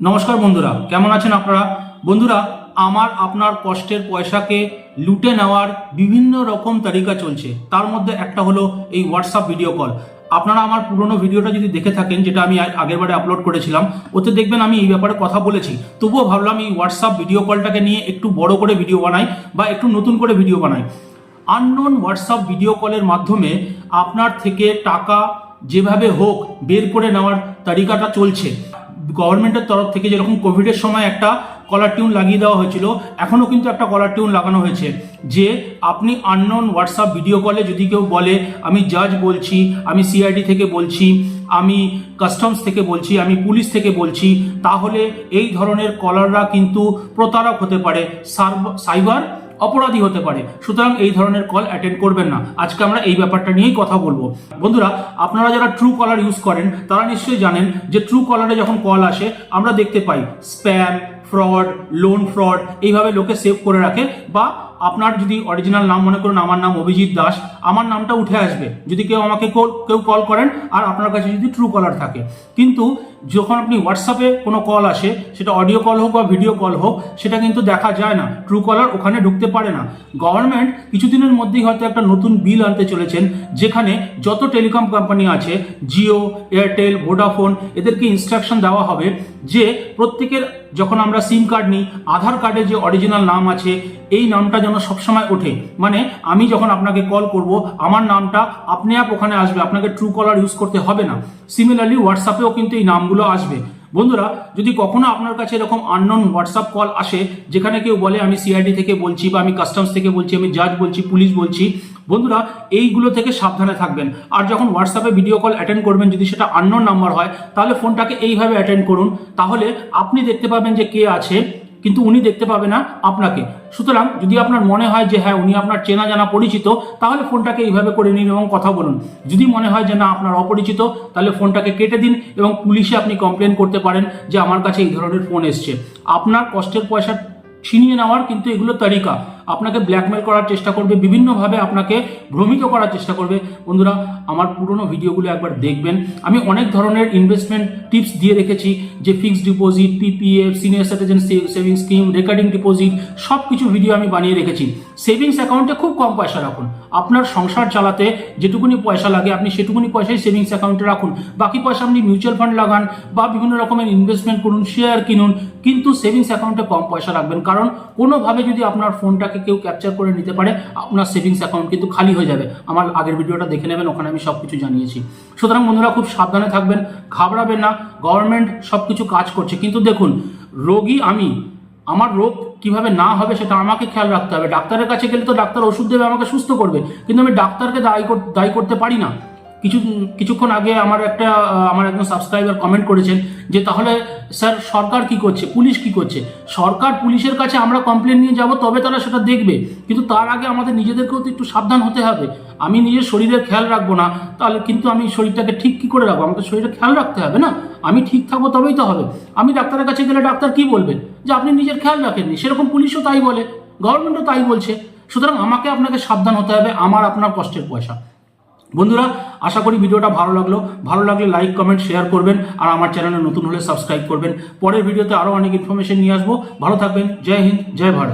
নমস্কার বন্ধুরা, কেমন আছেন আপনারা? বন্ধুরা, আমার আপনার কষ্টের পয়সাকে লুটে নেওয়ার বিভিন্ন রকম তালিকা চলছে। তার মধ্যে একটা হলো এই হোয়াটসঅ্যাপ ভিডিও কল আপনারা আমার পুরনো ভিডিওটা যদি দেখে থাকেন, যেটা আমি আগের বারে আপলোড করেছিলাম, ওতে দেখবেন আমি এই ব্যাপারে কথা বলেছি। তবুও ভাবলাম এই হোয়াটসঅ্যাপ ভিডিও কলটাকে নিয়ে একটু বড় করে ভিডিও বানাই বা একটু নতুন করে ভিডিও বানাই। আননোন হোয়াটসঅ্যাপ ভিডিও কলের মাধ্যমে আপনার থেকে টাকা যেভাবে হোক বের করে নেওয়ার তালিকাটা চলছে। গভর্নমেন্টের তরফ থেকে যেরকম কোভিডের সময় একটা কলার টিউন লাগিয়ে দেওয়া হয়েছিল, এখনও কিন্তু একটা কলার টিউন লাগানো হয়েছে। যে আপনি আননোন হোয়াটসঅ্যাপ ভিডিও কলে যদি কেউ বলে, আমি জাজ বলছি, আমি সিআইডি থেকে বলছি, আমি কাস্টমস থেকে বলছি, আমি পুলিশ থেকে বলছি, তাহলে এই ধরনের কলাররা কিন্তু প্রতারক হতে পারে। সাইবার অপরাধী হতে পারে। সুতরাং এই ধরনের কল অ্যাটেন্ড করবেন না। আজকে আমরা এই ব্যাপারটা নিয়েই কথা বলব। বন্ধুরা, আপনারা যারা ট্রু কলার ইউজ করেন, তারা নিশ্চয়ই জানেন যে ট্রু কলারে যখন কল আসে, আমরা দেখতে পাই স্প্যাম ফ্রড লোন ফ্রড এইভাবে লোকে সেভ করে রাখে বা আপনার যদি অরিজিনাল নাম মনে করুন, আমার নাম অভিজিৎ দাস, আমার নামটা উঠে আসবে। যদি কেউ আমাকে কেউ কল করেন, আর আপনার কাছে যদি ট্রু কলার থাকে। কিন্তু যখন আপনি হোয়াটসঅ্যাপে কোনো কল আসে, সেটা অডিও কল হোক বা ভিডিও কল হোক, সেটা কিন্তু দেখা যায় না। ট্রু কলার ওখানে ঢুকতে পারে না। গভর্নমেন্ট কিছুদিনের মধ্যেই হয়তো একটা নতুন বিল আনতে চলেছেন, যেখানে যত টেলিকম কোম্পানি আছে জিও এয়ারটেল ভোডাফোন এদেরকে ইনস্ট্রাকশন দেওয়া হবে যে প্রত্যেকের যখন আমরা সিম কার্ড নিই, আধার কার্ডে যে অরিজিনাল নাম আছে, এই নামটা যেন সবসময় ওঠে। মানে আমি যখন আপনাকে কল করব, আমার নামটা আপনি আপ ওখানে আসবে, আপনাকে ট্রু কলার ইউজ করতে হবে না। সিমিলারলি হোয়াটসঅ্যাপেও কিন্তু এই নামগুলো আসবে। বন্ধুরা, যদি কখনো আপনার কাছে এরকম আননোন হোয়াটসঅ্যাপ কল আসে, যেখানে কেউ বলে, আমি সিআইডি থেকে বলছি বা আমি কাস্টমস থেকে বলছি, আমি জাজ বলছি পুলিশ বলছি, বন্ধুরা, এইগুলো থেকে সাবধানে থাকবেন। আর যখন হোয়াটসঅ্যাপে ভিডিও কল অ্যাটেন্ড করবেন, যদি সেটা আননোন নাম্বার হয়, তাহলে ফোনটাকে এইভাবে অ্যাটেন্ড করুন, তাহলে আপনি দেখতে পাবেন যে কে আছে। কিন্তু উনি দেখতে পাবে না আপনাকে। সুতরাং যদি আপনার মনে হয় যে হ্যাঁ উনি আপনার চেনা জানা পরিচিত, তাহলে ফোনটাকে এইভাবে করে নিন এবং কথা বলুন। যদি মনে হয় যে, না, আপনার অপরিচিত, তাহলে ফোনটাকে কেটে দিন এবং পুলিশে আপনি কমপ্লেন করতে পারেন যে, আমার কাছে এই ধরনের ফোন এসছে। আপনার কষ্টের পয়সা ছিনিয়ে নেওয়ার কিন্তু এগুলো তালিকা। আপনাকে ব্ল্যাকমেল করার চেষ্টা করবে, বিভিন্নভাবে আপনাকে ভ্রমিত করার চেষ্টা করবে। বন্ধুরা, আমার পুরনো ভিডিওগুলো একবার দেখবেন। আমি অনেক ধরনের ইনভেস্টমেন্ট টিপস দিয়ে রেখেছি, যে fixed deposit PPF senior citizen savings scheme recurring deposit সব কিছু ভিডিও আমি বানিয়ে রেখেছি। সেভিংস অ্যাকাউন্টে খুব কম পয়সা রাখুন। আপনার সংসার চালাতে যেটুকুনি পয়সা লাগে, আপনি সেটুকুনি পয়সাই সেভিংস অ্যাকাউন্টে রাখুন। বাকি পয়সা আপনি মিউচুয়াল ফান্ড লাগান বা বিভিন্ন রকমের ইনভেস্টমেন্ট করুন শেয়ার কিনুন, কিন্তু সেভিংস অ্যাকাউন্টে কম পয়সা রাখবেন। কারণ, কোনোভাবে যদি আপনার ফোনটাকে কেউ ক্যাপচার করে নিতে পারে, আপনার সেভিংস অ্যাকাউন্ট কিন্তু খালি হয়ে যাবে। আমার আগের ভিডিওটা দেখে নেবেন, ওখানে আমি সব কিছু জানিয়েছি। সুতরাং বন্ধুরা, খুব সাবধানে থাকবেন, ঘাবড়াবেন না গভর্নমেন্ট সব কিছু কাজ করছে। কিন্তু দেখুন, রোগী আমি, আমার রোগ কীভাবে না হবে সেটা আমাকে খেয়াল রাখতে হবে। ডাক্তারের কাছে গেলে তো ডাক্তার ওষুধ দেবে, আমাকে সুস্থ করবে। কিন্তু আমি ডাক্তারকে দায়ী দায়ী করতে পারি না। কিছু, কিছুক্ষণ আগে আমার একটা আমার একজন সাবস্ক্রাইবার কমেন্ট করেছেন যে তাহলে স্যার সরকার কি করছে? পুলিশ কি করছে? সরকার পুলিশের কাছে আমরা কমপ্লেন নিয়ে যাব, তবে তারা সেটা দেখবে। কিন্তু তার আগে আমাদের নিজেদেরকেও তো একটু সাবধান হতে হবে। আমি নিজের শরীরের খেয়াল রাখব না, তাহলে কিন্তু আমি শরীরটাকে ঠিক কি করে রাখব? আমাকে শরীরের খেয়াল রাখতে হবে না? আমি ঠিক থাকব তবেই তো হবে। আমি ডাক্তারের কাছে গেলে ডাক্তার কি বলবেন যে আপনি নিজের খেয়াল রাখেননি। সেরকম পুলিশও তাই বলে গভর্নমেন্টও তাই বলছে। সুতরাং আমাকে আপনাকে সাবধান হতে হবে, আমার আপনার কষ্টের পয়সা। বন্ধুরা, আশা করি ভিডিওটা ভালো লাগল। ভালো লাগলে লাইক কমেন্ট শেয়ার করবেন আর আমার চ্যানেলে নতুন হলে সাবস্ক্রাইব করবেন। পরের ভিডিওতে আরও অনেক ইনফরমেশন নিয়ে আসব। ভালো থাকবেন। জয় হিন্দ, জয় ভারত।